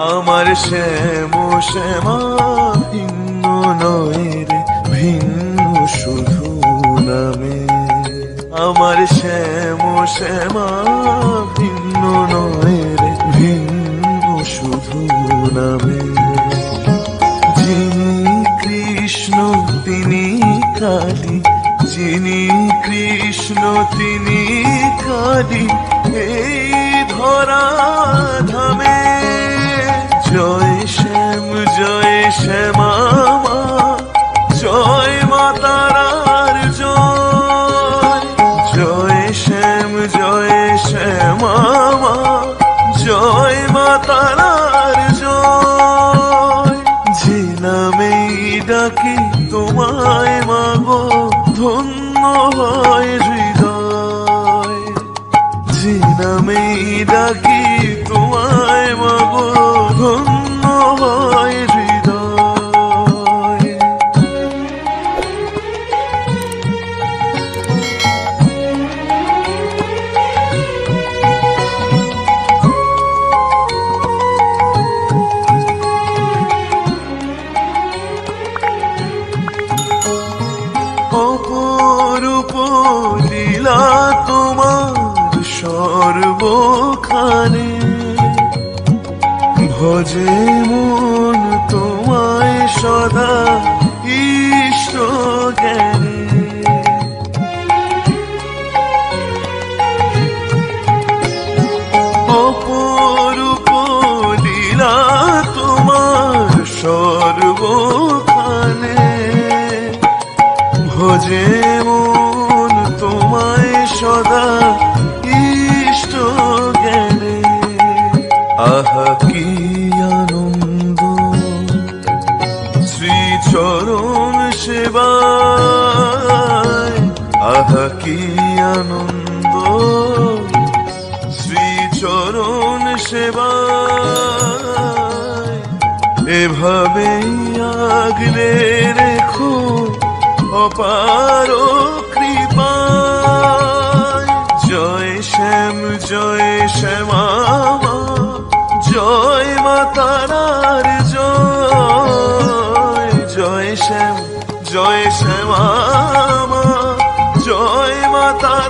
আমার শ্যাম, শ্যামা, ভিন্ন নয় রে ভিন্ন শুধু নামে। আমার শ্যাম, শ্যামা, ভিন্ন নয় রে ভিন্ন শুধু নামে। যিনি কৃষ্ণ, তিনি কালী। যিনি কৃষ্ণ, তিনি কালী। এই জয় শ্যামা মা, জয়। মাতারার জয় শ্যাম জয় জয়। মাতারার ডাকি তোমায় মাগো ধন্য হয় হৃদয়। যে ডাকি তোমায় অপরূপ লীলা তোমার সর্বখানে। ভজে মন তোমায় সদা ভজে মন তোমায় সদা ইষ্ট জ্ঞানে। আহা, কি আনন্দ। শ্রী চরণ সেবায়। আহা, কি আনন্দ। শ্রী চরণ সেবায়। এভাবেই আগলে রেখো অপার কৃপা জয় শ্যাম, জয় শ্যামা জয় মাতারার জয়। জয় শ্যাম, জয় শ্যামা জয় মাতারার